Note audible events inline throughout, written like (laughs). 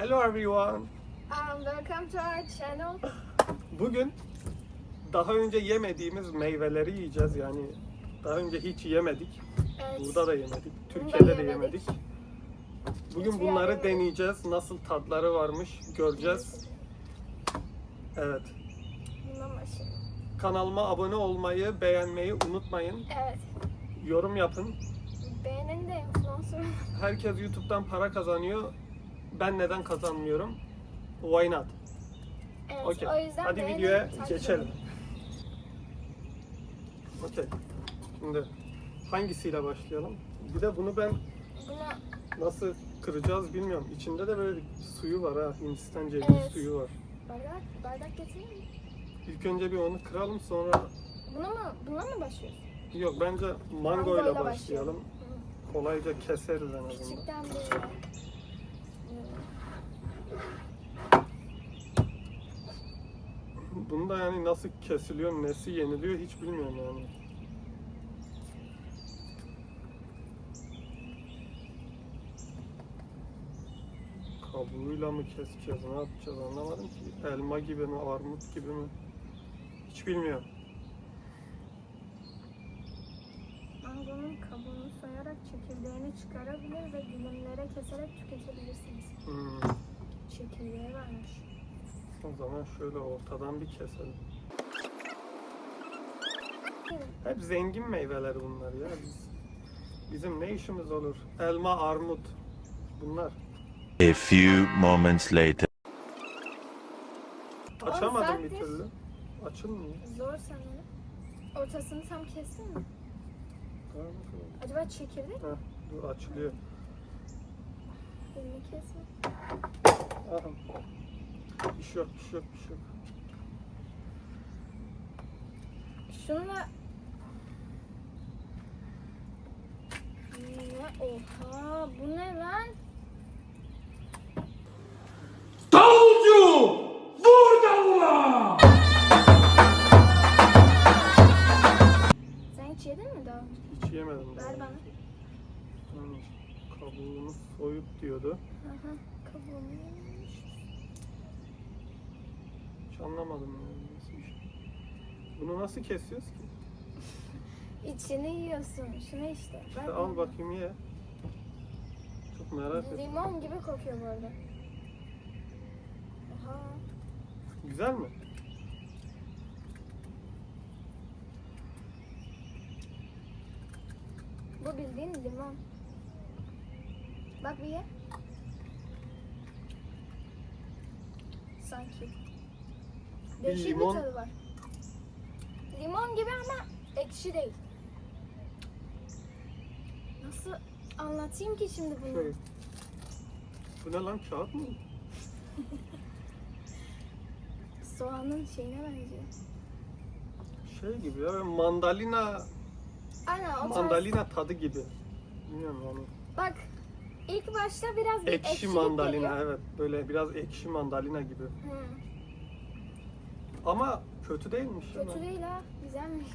Hello everyone. Um, welcome to our channel. Bugün daha önce yemediğimiz meyveleri yiyeceğiz. Yani daha önce hiç yemedik. Evet. Burada da yemedik. Türkiye'de de yemedik. Bugün Hiçbir bunları yemedik. deneyeceğiz. Nasıl tadları varmış göreceğiz. Evet. Bundan başlayalım. Kanalıma abone olmayı, beğenmeyi unutmayın. Evet. Yorum yapın. Beğenin de influencer. Herkes YouTube'dan para kazanıyor. Ben neden kazanmıyorum? Why not? Evet, Okey. o yüzden Hadi beğenin, videoya takip geçelim. edin. Okey. Şimdi hangisiyle başlayalım? Bir de bunu ben Buna nasıl kıracağız bilmiyorum. İçinde de böyle suyu var ha. Hindistan cevizi Evet. suyu var. bardak, bardak getireyim mi? İlk önce bir onu kıralım sonra Buna mı, buna mı başlıyoruz? yok bence mango Mangoyla ile başlayalım. Hı. Kolayca keseriz en azından. Küçükten böyle. Bunu da yani nasıl kesiliyor, nesi yeniliyor hiç bilmiyorum yani. Kabuğuyla mı keseceğiz, ne yapacağız anlamadım ki. Elma gibi mi, armut gibi mi? Hiç bilmiyorum. Mangonun kabuğunu soyarak çekirdeğini çıkarabilir ve dilimlere keserek tüketebilirsiniz. Hmm, Çekirdeği varmış. O zaman şöyle ortadan bir keselim. Hep zengin meyveler bunlar ya. Biz, bizim ne işimiz olur? Elma, armut. Bunlar. A few moments later. Açamadım bir türlü. Açılmıyor. Zor sanırım. Ortasını tam kestin mi? Acaba çekirdek Heh, dur açılıyor. elini kesme. Aha. Bir şey yok, bir şey yok, bir şey yok. Şununla ne oha bu ne lan? Davulcu! Vur davula! Sen hiç yedin mi daha önce? Hiç yemedim Ver bana. Hmm, Kabuğunu soyup diyordu. Aha kabuğunu yemiş. Hiç anlamadım yani nasıl bir şey. Bunu nasıl kesiyoruz ki? İçini yiyorsun. Şunu işte. İşte bana. al bakayım ye. Çok merak ettim. Limon gibi kokuyor bu arada. Oha. Güzel mi? Bu bildiğin limon. Bak bir ye. Sanki. Değişik bir, limon- tadı var. Limon gibi ama ekşi değil. Nasıl anlatayım ki şimdi bunu? Şey. Bu ne lan kağıt mı? (laughs) Soğanın şeyine benziyor. Şey gibi ya mandalina Aynen o tarz. mandalina tadı gibi. Bilmiyorum yani. Bak ilk başta biraz bir Ekşi ekşilik mandalina geliyor. evet. Böyle biraz ekşi mandalina gibi. Hı, Ama kötü değilmiş. kötü ama. değil ha. Güzelmiş.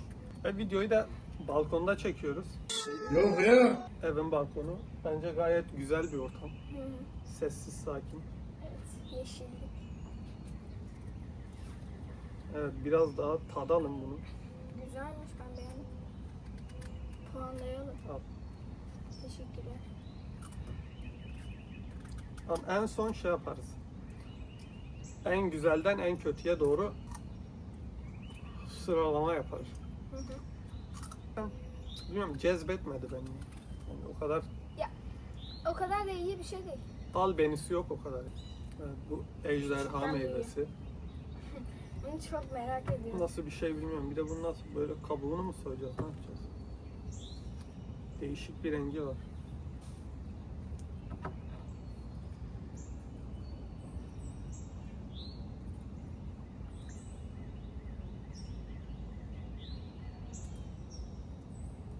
Ve videoyu da balkonda çekiyoruz. Yok ya. Evin balkonu. Bence gayet güzel bir ortam. Hı hı. Sessiz, sakin. Evet yeşillik. Evet, biraz daha tadalım bunu. Güzelmiş ben beğendim. Puanlayalım. Al. Teşekkürler. Tamam, en son şey yaparız. En güzelden en kötüye doğru sıralama yaparız. Hı hı. Bilmiyorum cezbetmedi beni. Yani o kadar O kadar da iyi bir şey değil. dal benisi yok o kadar. Evet, bu ejderha Ben meyvesi. (laughs) Bunu çok merak ediyorum. Nasıl bir şey bilmiyorum. Bir de bunu nasıl böyle kabuğunu mu soyacağız? Ne yapacağız? Değişik bir rengi var.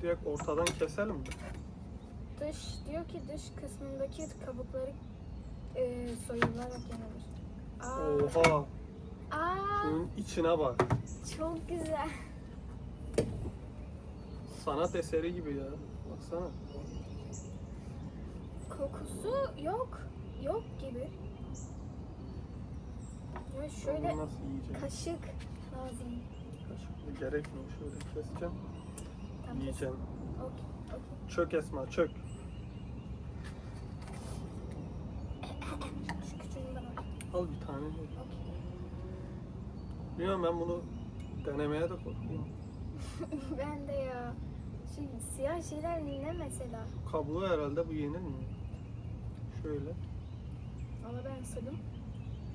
Direkt ortadan keselim mi? Dış diyor ki dış kısmındaki kabukları e, soyularak yenilir. Aa, Oha! aa, Şunun içine bak. çok güzel. Sanat eseri gibi ya. Baksana. Kokusu yok. yok gibi. Ya şöyle nasıl yiyeceğim? kaşık lazım. Kaşık gerekmiyor. Şöyle keseceğim. Tamam, Yiyeceğim. Okey, okey. Çök Esma çök. (coughs) Al bir tane. Okey. Bilmiyorum ben bunu denemeye de korkuyorum. (laughs) ben de ya. Şu siyah şeyler ne mesela? Kablo herhalde bu yenir mi? Şöyle. Ama ben ısırdım.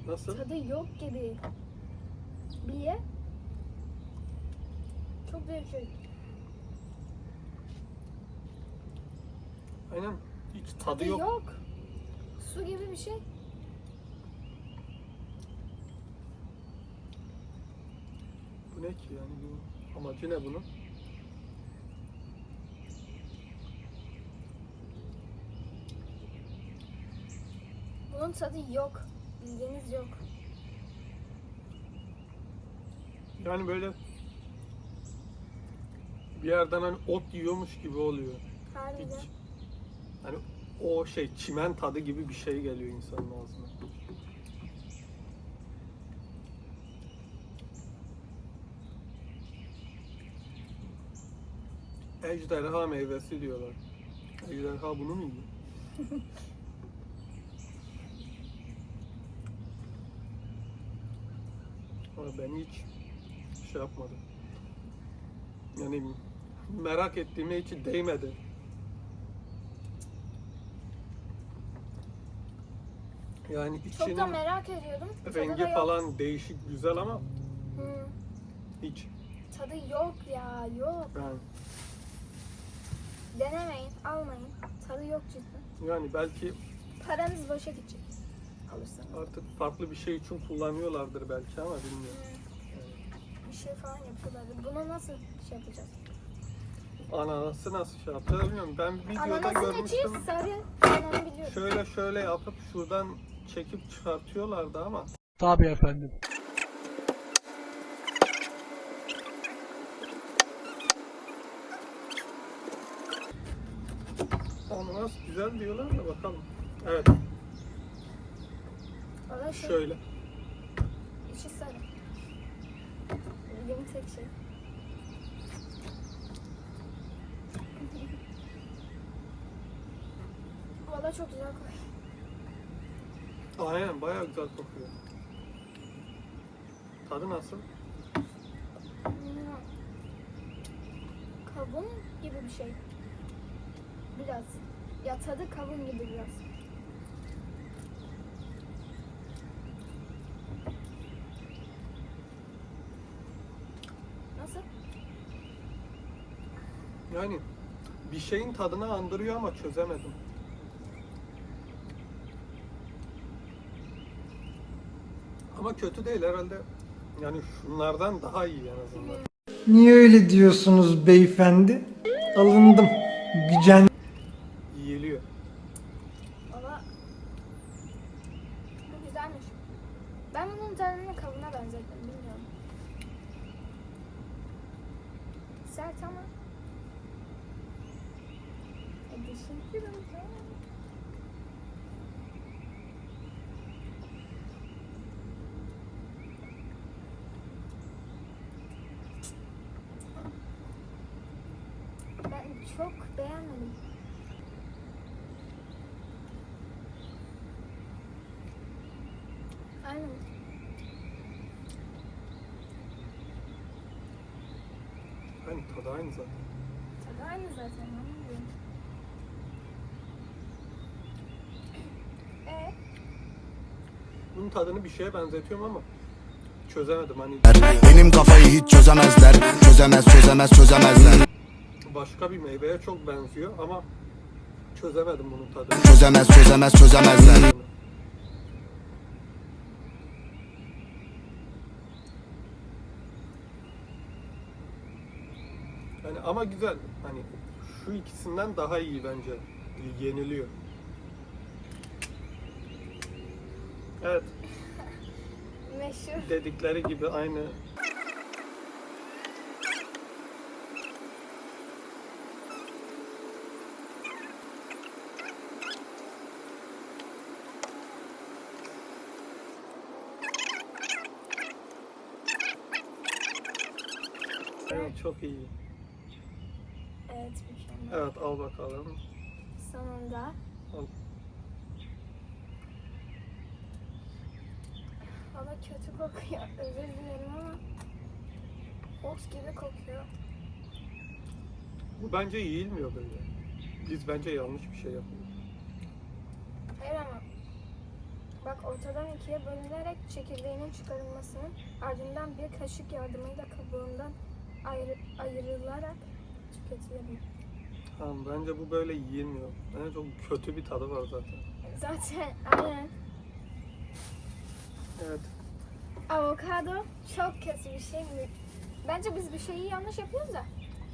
Nasıl? Tadı yok gibi. Bir ye. Çok büyük şey. Aynen. Hiç tadı yok. yok. Su gibi bir şey. Bu ne ki yani? Bu amacı ne bunun? Bunun tadı yok. Bildiğiniz yok. Yani böyle bir yerden hani ot yiyormuş gibi oluyor. Harbiden. Hiç. Hani o şey çimen tadı gibi bir şey geliyor insanın ağzına. Ejderha meyvesi diyorlar. Ejderha bunu mu yiyor? (laughs) Ama ben hiç şey yapmadım. Yani merak ettiğime hiç değmedi. Yani Çok da merak ediyordum. Tadı da rengi yok. falan değişik, güzel ama Hı. hiç. Tadı yok ya yok. Yani, Denemeyin, almayın. Tadı yok cidden. yani belki Paranız boşa gidecek. Alırsanız. artık farklı bir şey için kullanıyorlardır belki ama bilmiyorum. Bir şey falan yapıyorlardı. Bunu nasıl şey yapacağız? Ananası nasıl şey yaptı bilmiyorum. Ben videoda Ananasın görmüştüm. içi sarı. Ben onu biliyorum. Şöyle şöyle yapıp şuradan çekip çıkartıyorlardı ama Tabii efendim. ananas güzel diyorlar da bakalım. Evet Valla şey, şöyle. içi sarı. Bildiğim tek şey. Valla çok güzel kokuyor. Aynen bayağı güzel kokuyor. Tadı nasıl? Kavun gibi bir şey. Biraz. Ya tadı kavun gibi biraz. Nasıl? Yani bir şeyin tadını andırıyor ama çözemedim. Ama kötü değil herhalde. Yani şunlardan daha iyi en azından. Niye öyle diyorsunuz beyefendi? Alındım. Gücen Yiyiliyor. Valla bu güzelmiş. Ben bunun tadını kavuna benzettim bilmiyorum. Sert ama. E, teşekkür ederim. Ben çok beğenmedim. Aynen. Hani tadı aynı zaten. Tadı aynı zaten. anlamıyorum. E Bunun tadını bir şeye benzetiyorum ama çözemedim hani Benim kafayı hiç çözemezler Çözemez çözemez çözemezler başka bir meyveye çok benziyor ama çözemedim bunun tadını. Çözemez çözemez çözemezler Yani ama güzel. Hani şu ikisinden daha iyi bence. Yeniliyor. Evet, (laughs) meşhur. dedikleri gibi aynı çok iyi. Evet mükemmel. Evet al bakalım. Sonunda. Al. Valla kötü kokuyor. Özür dilerim ama ot gibi kokuyor. Bu bence yiyilmiyor böyle. Biz bence yanlış bir şey yapıyoruz. Hayır ama bak ortadan ikiye bölünerek çekirdeğinin çıkarılmasının ardından bir kaşık yardımıyla kabuğundan ayrı, ayrılarak tüketilebilir. Tamam bence bu böyle yiyilmiyor. Bence çok kötü bir tadı var zaten. Zaten aynen. Evet. Avokado çok kötü bir şey. Bence biz bir şeyi yanlış yapıyoruz da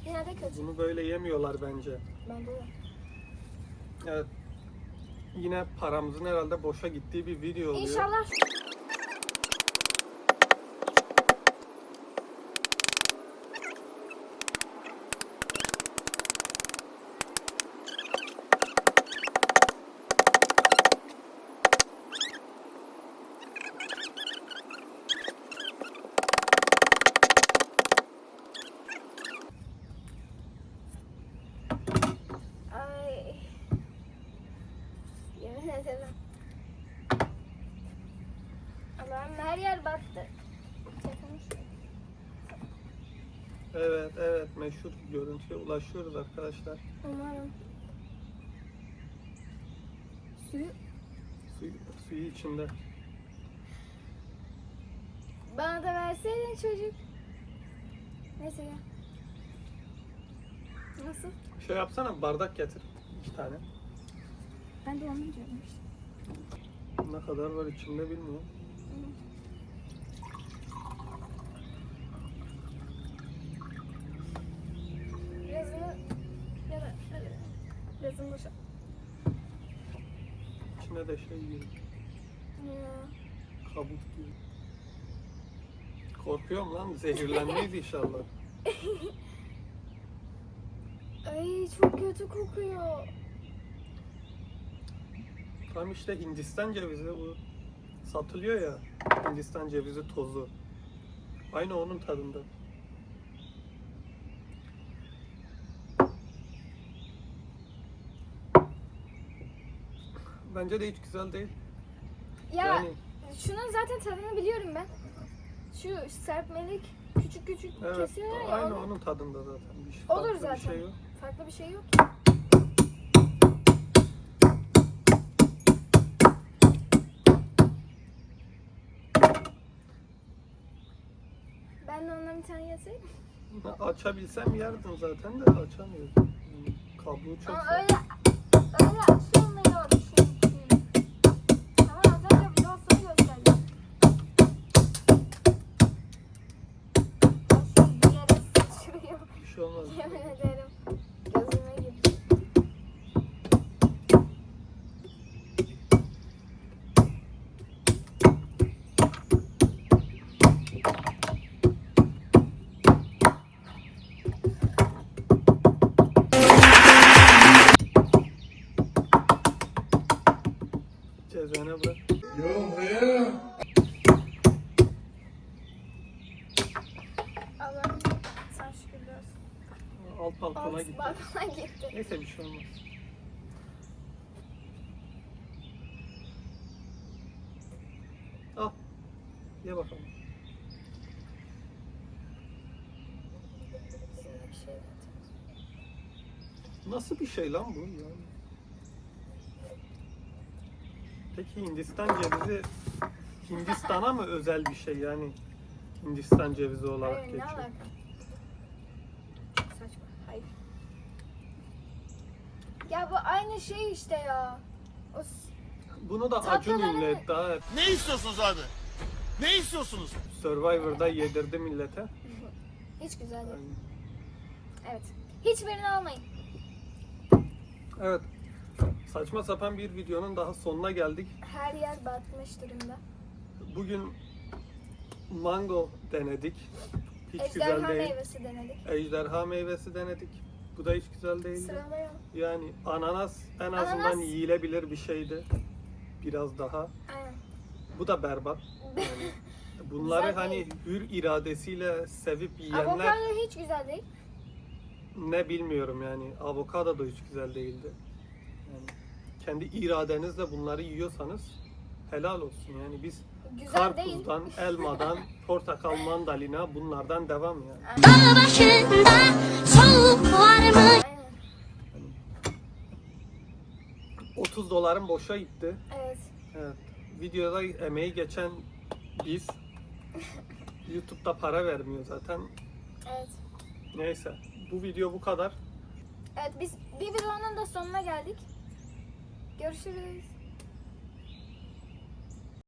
yine de kötü. Bunu böyle yemiyorlar bence. Bence de. Evet. Yine paramızın herhalde boşa gittiği bir video oluyor. İnşallah Ay. Yemin ederim. Allah'ım her yer battı. Telefonu şu- Evet evet meşhur görüntüye ulaşıyoruz arkadaşlar. Umarım. Suyu Suyu, suyu içinde. bana da verseydin çocuk. Neyse ya. Nasıl? Şey yapsana bardak getir. iki tane. Ben de onu diyorum işte. Ne kadar var içinde bilmiyorum. Birazını ya da birazını boşa. İçine de şey gibi. Ya. Kabuk gibi. Korkuyorum lan zehirlenmeyiz inşallah. (laughs) Ay çok kötü kokuyor. Tam işte Hindistan cevizi bu satılıyor ya. Hindistan cevizi tozu. Aynı onun tadında. Bence de hiç güzel değil. Ya Yani şunun zaten tadını biliyorum ben. Şu serpmelik küçük küçük evet kesiyorlar ya. aynı onun- onun tadında zaten. Bir şey, Olur farklı bir zaten. şey yok. Farklı bir şey yok. Ben de ondan bir tane yeseydim. Açabilsem yerdim zaten de açamıyorum. Yani Kabuğu çok Ama öyle öyle açılmıyor Alt balkona gitti. balkona gitti. Neyse bir şey olmaz. Al. Ye bakalım. Nasıl bir şey lan bu ya? Peki Hindistan cevizi Hindistan'a mı özel bir şey yani? Hindistan cevizi olarak geçiyor. alaka? Çok saçma. Hayır. Ya bu aynı şey işte ya. O s- Bunu da Acun ünlü etti ha. Ne istiyorsunuz abi? Ne istiyorsunuz? Survivor'da yedirdi millete. hiç güzel değil. Evet. Hiçbirini almayın. evet. Saçma sapan bir videonun daha sonuna geldik. Her yer batmış durumda. Bugün mango denedik. Hiç Ejderha güzel değil. meyvesi denedik. Ejderha meyvesi denedik. Bu da hiç güzel değildi. Sıralayalım. Yani ananas en azından Ananas- yiyilebilir bir şeydi. Biraz daha. Aynen. Bu da berbat. Yani (laughs) Bunları Güzel hani değil. hür iradesiyle sevip yiyenler Avokado hiç güzel değil. ne bilmiyorum yani. Avokado da hiç güzel değildi. Yani kendi iradenizle bunları yiyorsanız helal olsun. Yani biz Güzel değil. karpuzdan, (laughs) elmadan, portakal, mandalina bunlardan devam yani. Aynen. 30 dolarım boşa gitti. Evet. Evet. Videoda emeği geçen biz. YouTube'da para vermiyor zaten. Evet. Neyse. Bu video bu kadar. Evet biz bir videonun da sonuna geldik. Görüşürüz.